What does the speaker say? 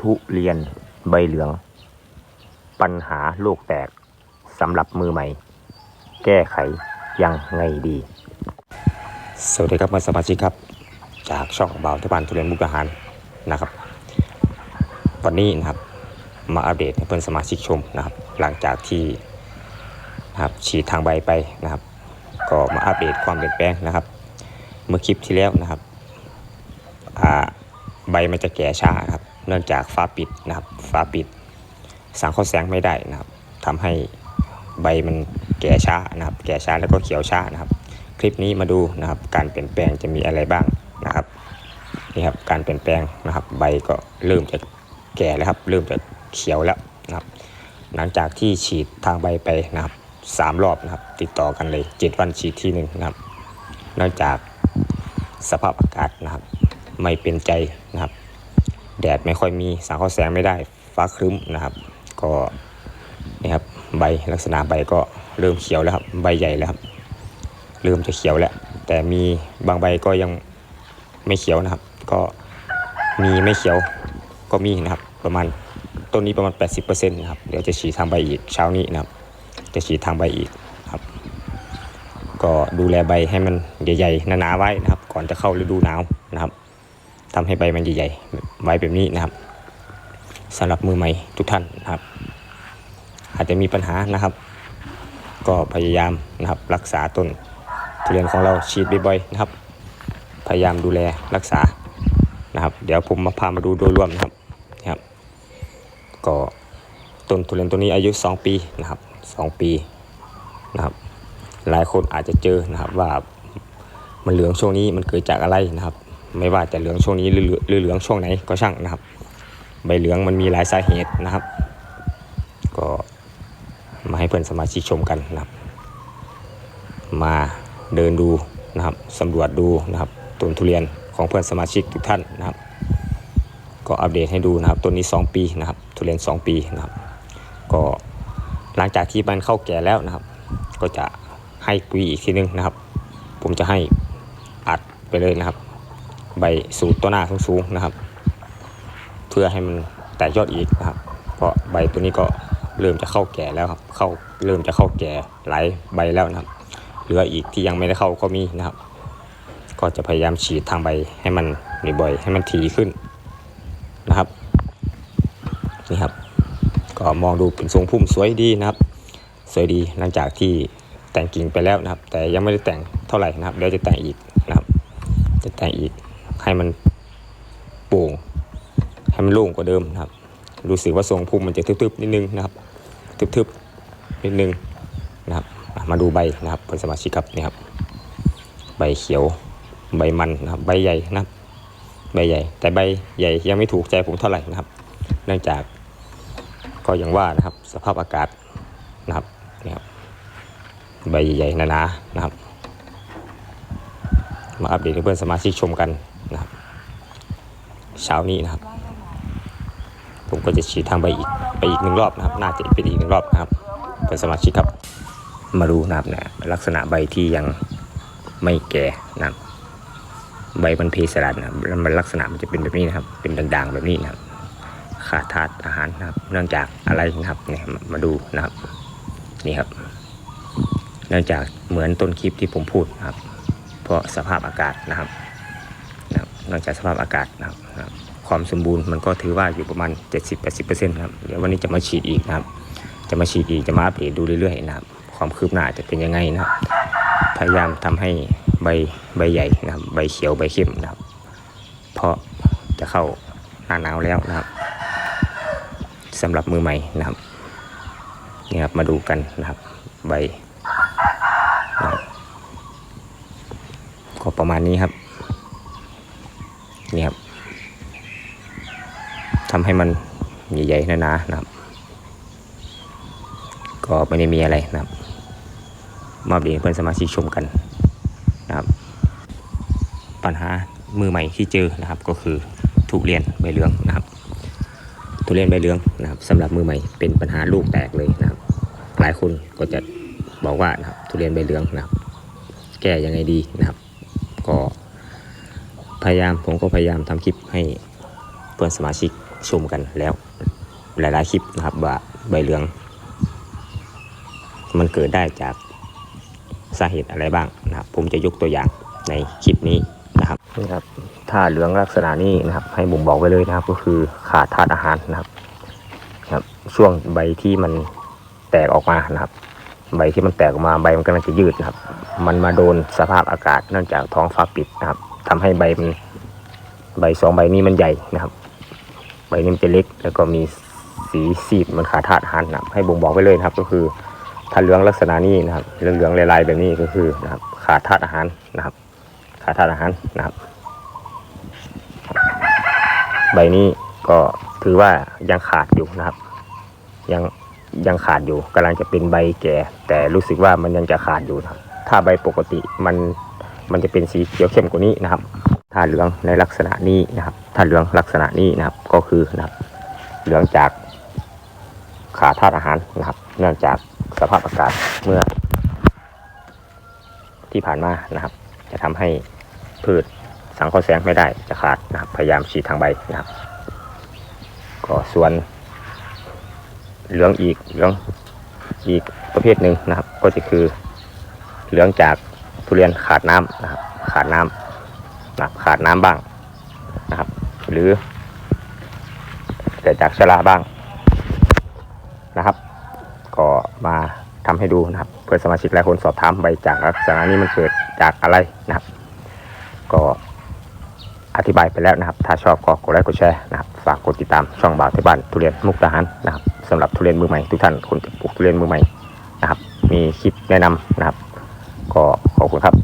ทุเรียนใบเหลือง ปัญหาลูกแตกสำหรับมือใหม่ แก้ไขยังไงดี สวัสดีครับมาสมาชิกครับ จากช่องบ่าวที่บ้านทุเรียนมุกดาหารนะครับ วันนี้นะครับมาอัปเดตให้เพื่อนสมาชิกชมนะครับ หลังจากที่นะครับฉีดทางใบไปนะครับ ก็มาอัปเดตความเปลี่ยนแปลงนะครับ เมื่อคลิปที่แล้วนะครับใบมันจะแก่ช้าครับ เนื่องจากฟ้าปิดนะครับฟ้าปิดสังเคราะห์แสงไม่ได้นะครับทำให้ใบมันแก่ช้านะครับ แก่ช้าแล้วก็เขียวช้านะครับ คลิปนี้มาดูนะครับ การเปลี่ยนแปลงจะมีอะไรบ้างนะครับนี่ครับการเปลี่ยนแปลงนะครับ ใบก็เริ่มจะแก่แล้วครับ เริ่มจะเขียวแล้วนะครับ หลังจากที่ฉีดทางใบไปนะครับสามรอบนะครับ ติดต่อกันเลยเจ็ดวันฉีดที่หนึ่งนะครับเนื่องจากสภาพอากาศนะครับ ไม่เป็นใจนะครับ แดดไม่ค่อยมีสังเคราะห์แสงไม่ได้ฟ้าครึ้มนะครับ ก็นี่ครับใบลักษณะใบก็เริ่มเขียวแล้วครับใบใหญ่แล้วครับเริ่มจะเขียวแล้ว แต่มีบางใบก็ยังไม่เขียวนะครับ ก็มีไม่เขียวก็มีนะครับ ประมาณต้นนี้ประมาณ 80%นะครับเดี๋ยวจะฉีดทางใบอีกเช้านี้นะครับ จะฉีดทางใบอีกครับ ก็ดูแลใบให้มันใหญ่ๆหนาๆไว้นะครับ ก่อนจะเข้าฤดูหนาวนะครับ ทำให้ใบมันใหญ่ๆไว้แบบนี้นะครับสำหรับมือใหม่ทุกท่านนะครับ อาจจะมีปัญหานะครับ ก็พยายามนะครับรักษาต้นทุเรียนของเราฉีดบ่อยๆนะครับ พยายามดูแลรักษานะครับ เดี๋ยวผมมาพามาดูโดยรวมนะครับนะครับ ก็ต้นทุเรียนตัวนี้อายุ 2 ปีนะครับ 2 ปีนะครับ หลายคนอาจจะเจอนะครับว่ามันเหลืองช่วงนี้มันเกิดจากอะไรนะครับ ไม่ว่าจะเหลืองช่วงนี้หรือเหลืองช่วงไหนก็ช่างนะครับ ใบเหลืองมันมีหลายสาเหตุนะครับ ก็มาให้เพื่อนสมาชิกชมกันนะครับ มาเดินดูนะครับสำรวจดูนะครับต้นทุเรียนของเพื่อนสมาชิกทุกท่านนะครับ ก็อัปเดตให้ดูนะครับต้นนี้ 2 ปีนะครับ ทุเรียน 2 ปีนะครับ ก็หลังจากที่มันเข้าแก่แล้วนะครับ ก็จะให้ปุ๋ยอีกทีนึงนะครับ ผมจะให้อัดไปเลยนะครับ ใบสูตรตัวหน้าสูงๆนะครับ เพื่อให้มันแตกยอดอีกนะครับ เพราะใบตัวนี้ก็เริ่มจะเข้าแก่แล้วครับ เข้าเริ่มจะเข้าแก่หลายใบแล้วนะครับ เหลืออีกที่ยังไม่ได้เข้าก็มีนะครับ ก็จะพยายามฉีดทางใบให้มันบ่อยๆให้มันถี่ขึ้นนะครับนี่ครับ ก็มองดูเป็นทรงพุ่มสวยดีนะครับ สวยดีหลังจากที่แต่งกิ่งไปแล้วนะครับ แต่ยังไม่ได้แต่งเท่าไหร่นะครับเดี๋ยวจะแต่งอีกนะครับ จะแต่งอีก ให้มันโปร่งให้มันโล่งกว่าเดิมนะครับ รู้สึกว่าทรงพุ่มมันจะทึบๆนิดนึงนะครับ ทึบๆนิดนึงนะครับ มาดูใบนะครับเพื่อนสมาชิกครับนี่ครับ ใบเขียวใบมันนะครับ ใบใหญ่นะครับใบใหญ่ แต่ใบใหญ่ยังไม่ถูกใจผมเท่าไหร่นะครับ เนื่องจากก็อย่างว่านะครับสภาพอากาศนะครับนี่ครับใบใหญ่ๆหนาๆนะครับ มาอัปเดตให้เพื่อนสมาชิกชมกัน นะครับเช้านี้นะครับ ผมก็จะฉีดทางใบอีกไปอีกหนึ่งรอบนะครับ น่าจะเป็นอีกหนึ่งรอบนะครับเพื่อนสมาชิกครับ มาดูนะครับเนี่ยลักษณะใบที่ยังไม่แก่นะครับใบมันเพสลัดนะแล้วมันลักษณะมันจะเป็นแบบนี้นะครับ เป็นด่างๆแบบนี้นะครับขาดธาตุอาหารนะครับ เนื่องจากอะไรนะครับเนี่ยมามาดูนะครับนี่ครับ เนื่องจากเหมือนต้นคลิปที่ผมพูดนะครับ เพราะสภาพอากาศนะครับ นองจากสภาพอากาศนะครับ ความสมบูรณ์มันก็ถือว่าอยู่ประมาณ 70-80%ครับเดี๋ยววันนี้จะมาฉีดอีกนะครับ จะมาฉีดอีกจะมาอัปเดตดูเรื่อยๆนะครับ ความคืบหน้าจะเป็นยังไงนะครับ พยายามทำให้ใบใบใหญ่นะครับ ใบเขียวใบเข้มนะครับ เพราะจะเข้าหน้าหนาวแล้วนะครับสำหรับมือใหม่นะครับนี่ครับมาดูกันนะครับใบก็ประมาณนี้ครับ นี่ครับทำให้มันใหญ่ๆหนาๆนะครับ ก็ไม่ได้มีอะไรนะครับ มาเดตให้เพื่อนสมาชิกชมกันนะครับ ปัญหามือใหม่ที่เจอนะครับ ก็คือทุเรียนใบเหลืองนะครับ ทุเรียนใบเหลืองนะครับสำหรับมือใหม่เป็นปัญหาลูกแตกเลยนะครับ หลายคนก็จะบอกว่านะครับทุเรียนใบเหลืองนะครับ แก้ยังไงดีนะครับ พยายามผมก็พยายามทำคลิปให้เพื่อนสมาชิกชมกันแล้ว หลายๆคลิปนะครับว่าใบเหลือง มันเกิดได้จากสาเหตุอะไรบ้างนะครับ ผมจะยกตัวอย่างในคลิปนี้นะครับนี่ครับถ้าเหลืองลักษณะนี้นะครับ ให้บ่งบอกไว้เลยนะครับ ก็คือขาดธาตุอาหารนะครับครับ ช่วงใบที่มันแตกออกมานะครับ ใบที่มันแตกออกมาใบมันกำลังจะยืดนะครับ มันมาโดนสภาพอากาศเนื่องจากท้องฟ้าปิดนะครับ ทำให้ใบมันใบสองใบนี้มันใหญ่นะครับ ใบนี้มันจะเล็กแล้วก็มีสีซีดมันขาดธาตุอาหารนะครับให้บ่งบอกไว้เลยนะครับ ก็คือถ้าเหลืองลักษณะนี้นะครับเหลืองๆลายๆแบบนี้ก็คือนะครับ ขาดธาตุอาหารนะครับ ขาดธาตุอาหารนะครับ ใบนี้ก็ถือว่ายังขาดอยู่นะครับ ยังยังขาดอยู่กำลังจะเป็นใบแก่ แต่รู้สึกว่ามันยังจะขาดอยู่นะครับถ้าใบปกติมัน มันจะเป็นสีเขียวเข้มกว่านี้นะครับถ้าเหลืองในลักษณะนี้นะครับถ้าเหลืองลักษณะนี้นะครับก็คือนะครับเหลืองจากขาธาตุอาหารนะครับ เนื่องจากสภาพอากาศเมื่อ ที่ผ่านมานะครับ จะทำให้พืชสังเคราะห์แสงไม่ได้จะขาดนะครับพยายามฉีดทางใบนะครับ ก็ส่วนเหลืองอีกเหลืองอีกประเภทหนึ่งนะครับ ก็จะคือเหลืองจาก ทุเรียนขาดน้ำนะครับ ขาดน้ำนะครับขาดน้ำบ้างนะครับ หรือเกิดจากชราบ้างนะครับ ก็มาทำให้ดูนะครับ เพื่อสมาชิกหลายคนสอบถามใบจากลักษณะนี้มันเกิดจากอะไรนะครับ ก็อธิบายไปแล้วนะครับ ถ้าชอบก็กดไลค์กดแชร์นะครับฝากกดติดตามช่องบ่าวที่บ้านทุเรียนมุกดาหารนะครับสำหรับทุเรียนมือใหม่ทุกท่านคนปลูกทุเรียนมือใหม่นะครับ มีคลิปแนะนำนะครับ ก็ ขอบคุณครับ